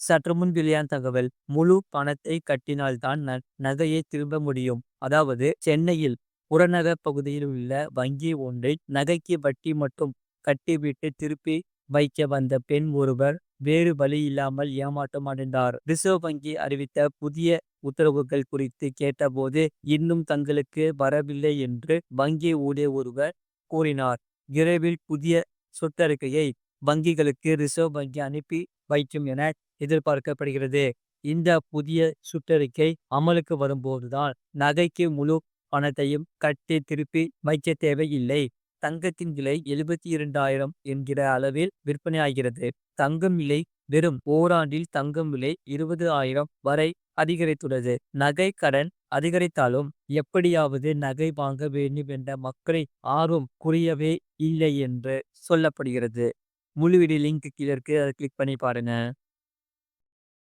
சற்று முன் வெளியான தகவல் முழு பணத்தை கட்டினால்தான் ந- நகையை திரும்ப முடியும். அதாவது சென்னையில் புறநகர் பகுதியில் உள்ள வங்கி ஒன்றை நகைக்கு வட்டி மட்டும் கட்டிவிட்டு திருப்பி வைக்க வந்த பெண் ஒருவர் வேறு வழி இல்லாமல் ஏமாற்றம் அடைந்தார். ரிசர்வ் வங்கி அறிவித்த புதிய உத்தரவுகள் குறித்து கேட்டபோது இன்னும் தங்களுக்கு வரவில்லை என்று வங்கி ஊழியர் ஒருவர் கூறினார். விரைவில் புதிய சுற்றறிக்கையை வங்கிகளுக்கு ரிசர்வ் வங்கி அனுப்பி வைக்கும் என எதிர்பார்க்கப்படுகிறது. இந்த புதிய சுற்றறிக்கை அமலுக்கு வரும்போதுதான் நகைக்கு முழு பணத்தையும் கட்டி திருப்பி வைக்க தேவையில்லை. தங்கத்தின் விலை எழுபத்தி இரண்டாயிரம் என்கிற அளவில் விற்பனையாகிறது. தங்கம் விலை வெறும் ஓராண்டில் தங்கம் விலை இருபது ஆயிரம் வரை அதிகரித்துள்ளது. நகை கடன் அதிகரித்தாலும் எப்படியாவது நகை வாங்க வேண்டும் என்ற மக்களின் ஆர்வம் குறையவே இல்லை என்று சொல்லப்படுகிறது. முழு வீடியோ லிங்க் கீழே இருக்கு. அதை கிளிக் பண்ணி பாருங்க.